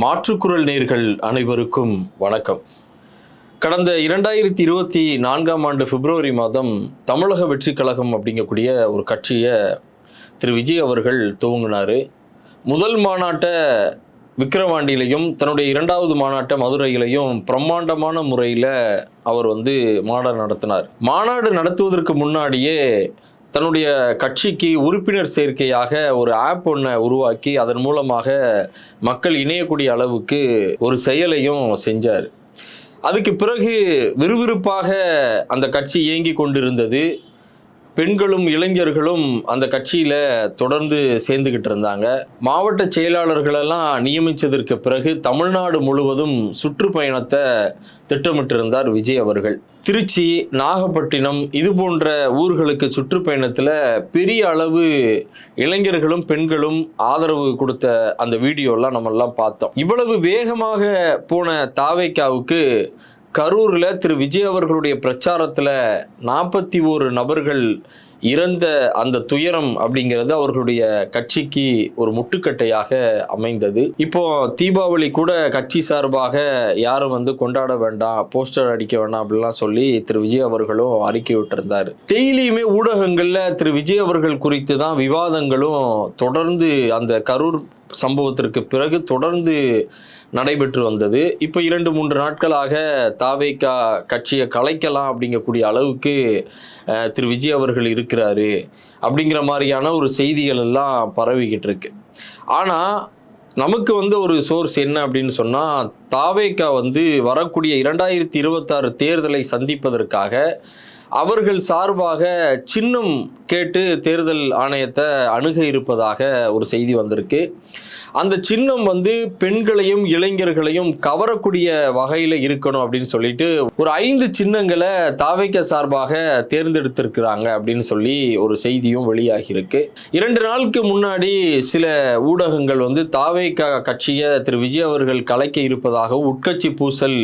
மாற்றுக்குரல் நேர்கள் அனைவருக்கும் வணக்கம். கடந்த இரண்டாயிரத்தி இருபத்தி நான்காம் ஆண்டு பிப்ரவரி மாதம் தமிழக வெற்றி கழகம் அப்படிங்கக்கூடிய ஒரு கட்சியை திரு விஜய் அவர்கள் துவங்கினார். முதல் மாநாட்டை விக்கிரவாண்டியிலையும் தன்னுடைய இரண்டாவது மாநாட்டை மதுரையிலையும் பிரம்மாண்டமான முறையில் அவர் வந்து மாநாடு நடத்தினார். மாநாடு நடத்துவதற்கு முன்னாடியே தன்னுடைய கட்சிக்கு உறுப்பினர் சேர்க்கையாக ஒரு ஆப் ஒன்றை உருவாக்கி அதன் மூலமாக மக்கள் இணையக்கூடிய அளவுக்கு ஒரு செயலையும் செஞ்சார். அதுக்கு பிறகு விறுவிறுப்பாக அந்த கட்சி இயங்கி கொண்டிருந்தது. பெண்களும் இளைஞர்களும் அந்த கட்சியில் தொடர்ந்து சேர்ந்துக்கிட்டு இருந்தாங்க. மாவட்ட செயலாளர்களெல்லாம் நியமித்ததற்கு பிறகு தமிழ்நாடு முழுவதும் சுற்றுப்பயணத்தை திட்டமிட்டிருந்தார் விஜய் அவர்கள். திருச்சி நாகப்பட்டினம் இது போன்ற ஊர்களுக்கு சுற்றுப்பயணத்தில் பெரிய அளவு இளைஞர்களும் பெண்களும் ஆதரவு கொடுத்த அந்த வீடியோலாம் நம்மெல்லாம் பார்த்தோம். இவ்வளவு வேகமாக போன தாவைக்காவுக்கு கரூரில் திரு விஜய் அவர்களுடைய பிரச்சாரத்தில் நாற்பத்தி ஓரு நபர்கள் இறந்த அந்த துயரம் அப்படிங்கிறது அவர்களுடைய கட்சிக்கு ஒரு முட்டுக்கட்டையாக அமைந்தது. இப்போ தீபாவளி கூட கட்சி சார்பாக யாரும் வந்து கொண்டாட வேண்டாம் போஸ்டர் அடிக்க வேண்டாம் அப்படிலாம் சொல்லி திரு விஜய் அவர்களும் அறிக்கை விட்டிருந்தார். டெய்லியுமே ஊடகங்களில் திரு விஜய் அவர்கள் குறித்து தான் விவாதங்களும் தொடர்ந்து அந்த கரூர் சம்பவத்திற்கு பிறகு தொடர்ந்து நடைபெற்று வந்தது. இப்போ இரண்டு மூன்று நாட்களாக தாவேக்கா கட்சியை கலைக்கலாம் அப்படிங்கக்கூடிய அளவுக்கு திரு. விஜய் அவர்கள் இருக்கிறாரு அப்படிங்கிற மாதிரியான ஒரு செய்திகள் எல்லாம் பரவிக்கிட்டு இருக்கு. ஆனால் நமக்கு வந்து ஒரு சோர்ஸ் என்ன அப்படின்னு சொன்னால் தாவேக்கா வந்து வரக்கூடிய இரண்டாயிரத்தி இருபத்தாறு தேர்தலை சந்திப்பதற்காக அவர்கள் சார்பாக சின்னம் கேட்டு தேர்தல் ஆணையத்தை அணுக இருப்பதாக ஒரு செய்தி வந்திருக்கு. அந்த சின்னம் வந்து பெண்களையும் இளைஞர்களையும் கவரக்கூடிய வகையில் இருக்கணும் அப்படின்னு சொல்லிட்டு ஒரு ஐந்து சின்னங்களை தாவைக்க சார்பாக தேர்ந்தெடுத்திருக்கிறாங்க அப்படின்னு சொல்லி ஒரு செய்தியும் வெளியாகியிருக்கு. இரண்டு நாளுக்கு முன்னாடி சில ஊடகங்கள் வந்து தாவைக்க கட்சியை திரு விஜய் அவர்கள் கலைக்க இருப்பதாகவும் உட்கட்சி பூசல்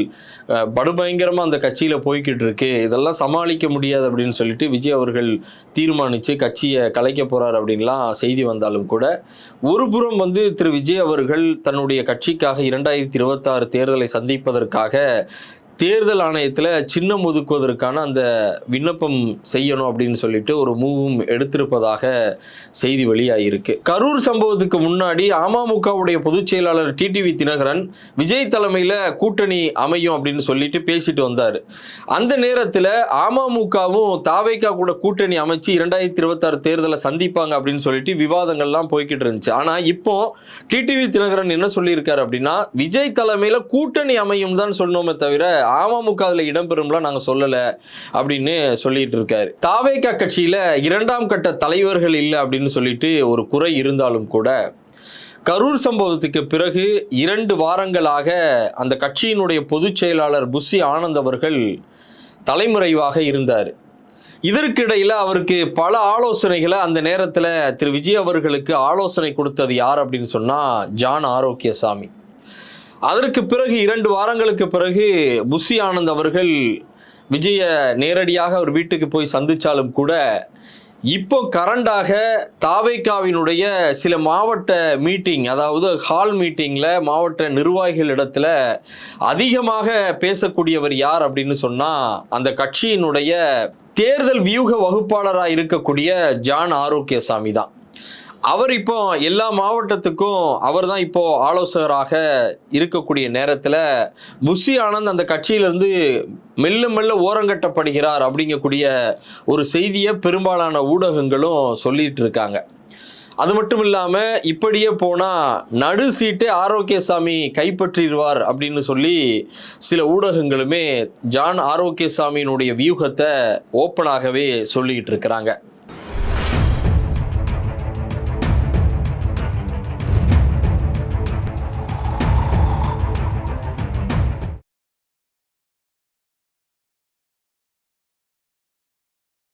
படுபயங்கரமாக அந்த கட்சியில் போய்கிட்டு இருக்கு. இதெல்லாம் சமாளிக்க முடியாது அப்படின்னு சொல்லிட்டு விஜய் அவர்கள் தீர்மானித்து கட்சியை கலைக்க போறார் அப்படின்லாம் செய்தி வந்தாலும் கூட ஒரு புறம் வந்து திரு விஜய் அவர்கள் தன்னுடைய கட்சிக்காக இரண்டாயிரத்தி இருபத்தாறு தேர்தலை சந்திப்பதற்காக தேர்தல் ஆணையத்தில் சின்னம் ஒதுக்குவதற்கான அந்த விண்ணப்பம் செய்யணும் அப்படின்னு சொல்லிட்டு ஒரு மூவும் எடுத்திருப்பதாக செய்தி வெளியாகிருக்கு கரூர் சம்பவத்துக்கு முன்னாடி அமமுகவுடைய பொதுச் செயலாளர் டிடிவி தினகரன் விஜய் தலைமையில் கூட்டணி அமையும் அப்படின்னு சொல்லிட்டு பேசிட்டு வந்தார். அந்த நேரத்தில் அமமுகவும் தாவேக்கா கூட கூட்டணி அமைச்சு இரண்டாயிரத்தி இருபத்தாறு தேர்தலை சந்திப்பாங்க அப்படின்னு சொல்லிட்டு விவாதங்கள்லாம் போய்கிட்டு இருந்துச்சு. ஆனால் இப்போ டிடிவி தினகரன் என்ன சொல்லியிருக்காரு அப்படின்னா விஜய் தலைமையில் கூட்டணி அமையும் தான் சொன்னோமே தவிர அமமுக அதில் இடம்பெறும்லாம் நாங்கள் சொல்லலை அப்படின்னு சொல்லிட்டு இருக்காரு. தாவேக்கா கட்சியில் இரண்டாம் கட்ட தலைவர்கள் இல்லை அப்படின்னு சொல்லிட்டு ஒரு குறை இருந்தாலும் கூட கரூர் சம்பவத்துக்கு பிறகு இரண்டு வாரங்களாக அந்த கட்சியினுடைய பொதுச் செயலாளர் புஷி ஆனந்த் அவர்கள் தலைமுறைவாக இருந்தார். இதற்கிடையில் அவருக்கு பல ஆலோசனைகளை அந்த நேரத்தில் திரு. விஜய் அவர்களுக்கு ஆலோசனை கொடுத்தது யார் அப்படின்னு சொன்னால் ஜான் ஆரோக்கியசாமி. அதற்கு பிறகு இரண்டு வாரங்களுக்கு பிறகு புஷி ஆனந்த் அவர்கள் விஜய நேரடியாக அவர் வீட்டுக்கு போய் சந்திச்சாலும் கூட இப்போ கரண்டாக தாவேக்காவினுடைய சில மாவட்ட மீட்டிங் அதாவது ஹால் மீட்டிங்கில் மாவட்ட நிர்வாகிகள் இடத்துல அதிகமாக பேசக்கூடியவர் யார் அப்படின்னு சொன்னால் அந்த கட்சியினுடைய தேர்தல் வியூக வகுப்பாளராக இருக்கக்கூடிய ஜான் ஆரோக்கியசாமி தான். அவர் இப்போ எல்லா மாவட்டத்துக்கும் அவர் தான் இப்போ ஆலோசகராக இருக்கக்கூடிய நேரத்தில் புஷி ஆனந்த் அந்த கட்சியிலிருந்து மெல்ல மெல்ல ஓரங்கட்டப்படுகிறார் அப்படிங்கக்கூடிய ஒரு செய்தியை பெரும்பாலான ஊடகங்களும் சொல்லிட்டு இருக்காங்க. அது மட்டும் இல்லாமல் இப்படியே போனால் நடு சீட்டை ஆரோக்கியசாமி கைப்பற்றிடுவார் அப்படின்னு சொல்லி சில ஊடகங்களுமே ஜான் ஆரோக்கியசாமியினுடைய வியூகத்தை ஓப்பனாகவே சொல்லிக்கிட்டு இருக்கிறாங்க.